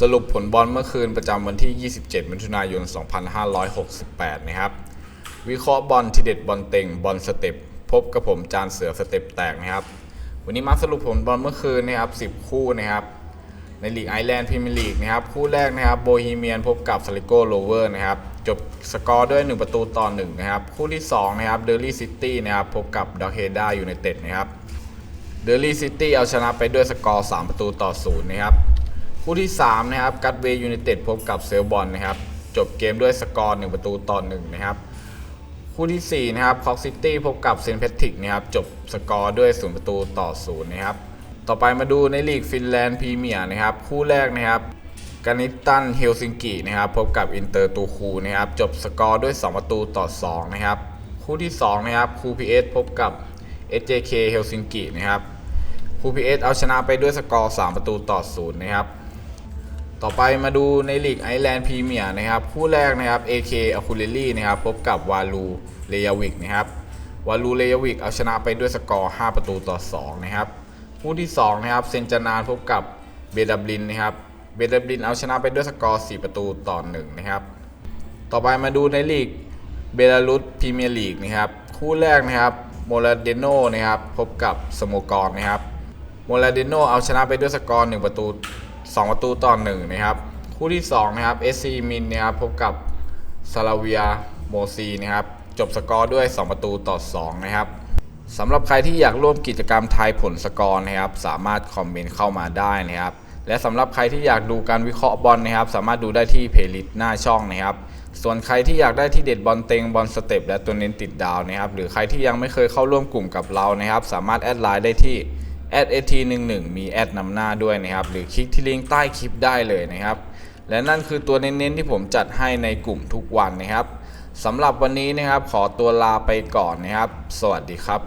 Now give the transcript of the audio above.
สรุปผลบอลเมื่อคืนประจำวันที่ 27 มิถุนายน 2568 นะครับ วิเคราะห์บอลทีเด็ดบอลเต็งบอลสเต็ปพบกับผมจานเสือสเต็ปแตกนะครับ วันนี้มาสรุปผลบอลเมื่อคืนนะครับ 10 คู่นะครับ ในลีกไอร์แลนด์พรีเมียร์ลีกนะครับ คู่แรกนะครับโบฮีเมียนพบกับซาริโกโรเวอร์นะครับ จบสกอร์ด้วย 1 ประตูต่อ1นะครับ คู่ที่ 2 นะครับเดอร์ลี่ซิตี้นะครับพบกับดอกเฮด้ายูไนเต็ดนะครับเดอร์ลี่ซิตี้เอาชนะไปด้วยสกอร์ 3 ประตูต่อ0นะครับ คู่ที่ 3 นะครับกัตเวย์ยูไนเต็ดพบกับเซลบอลนะครับ จบเกมด้วยสกอร์ 1 ประตูต่อ1นะครับ คู่ที่ 4 นะครับคอกซิตี้พบกับเซนต์แพทริกนะครับ จบสกอร์ด้วย 0 ประตูต่อ 0 นะครับ ต่อไปมาดูในลีกฟินแลนด์พรีเมียร์นะครับ คู่แรกนะครับกานิตันเฮลซิงกินะครับ พบกับอินเตอร์ตูคูนะครับ จบสกอร์ด้วย 2 ประตูต่อ 2 นะครับ คู่ที่ 2 นะครับคูพีเอสพบกับ SJK เฮลซิงกินะครับคูพีเอสเอาชนะไปด้วยสกอร์ 3 ประตูต่อ 0 นะครับ ต่อไปมาดูในลีกไอแลนด์พรีเมียร์นะครับ คู่แรกนะครับ AK อ c คูเลลี่นะครับพบกับวาลูเลยาวิกนะครับวาลูเลยาวิกเอาชนะไปด้วยสกอร์ 5 ประตูต่อ 2 นะครับ คู่ที่ 2 นะครับเซนจานานพบกับเบดับลินนะครับเบดับลินเอาชนะไปด้วยสกอร์ 4 ประตูต่อ 1 นะครับ ต่อไปมาดูในลีกเบลารุสพรีเมียร์ลีกนะครับคู่แรกนะครับโมลาเดโนนะครับพบกับสโมกรนะครับโมลาเดโนเอาชนะไปด้วยสกอร์ 1 ประตู 2 ประตูต่อ1นะครับ คู่ที่ 2 นะครับเอซีมินนะครับพบกับซาลาเวียโมซีนะครับจบสกอร์ด้วย 2 ประตูต่อ 2 นะครับสำหรับใครที่อยากร่วมกิจกรรมทายผลสกอร์นะครับ สามารถคอมเมนต์เข้ามาได้นะครับ และสำหรับใครที่อยากดูการวิเคราะห์บอลนะครับ สามารถดูได้ที่เพลย์ลิสต์หน้าช่องนะครับ ส่วนใครที่อยากได้ที่เด็ดบอลเต็งบอลสเต็ปและตัวเน้นติดดาวนะครับ หรือใครที่ยังไม่เคยเข้าร่วมกลุ่มกับเรานะครับ สามารถแอดไลน์ได้ที่ แอด @at11 มีแอดนำหน้าด้วยนะครับ หรือคลิกที่ลิงก์ใต้คลิปได้เลยนะครับ และนั่นคือตัวเน้นๆที่ผมจัดให้ในกลุ่มทุกวันนะครับสำหรับวันนี้นะครับขอตัวลาไปก่อนนะครับ สวัสดีครับ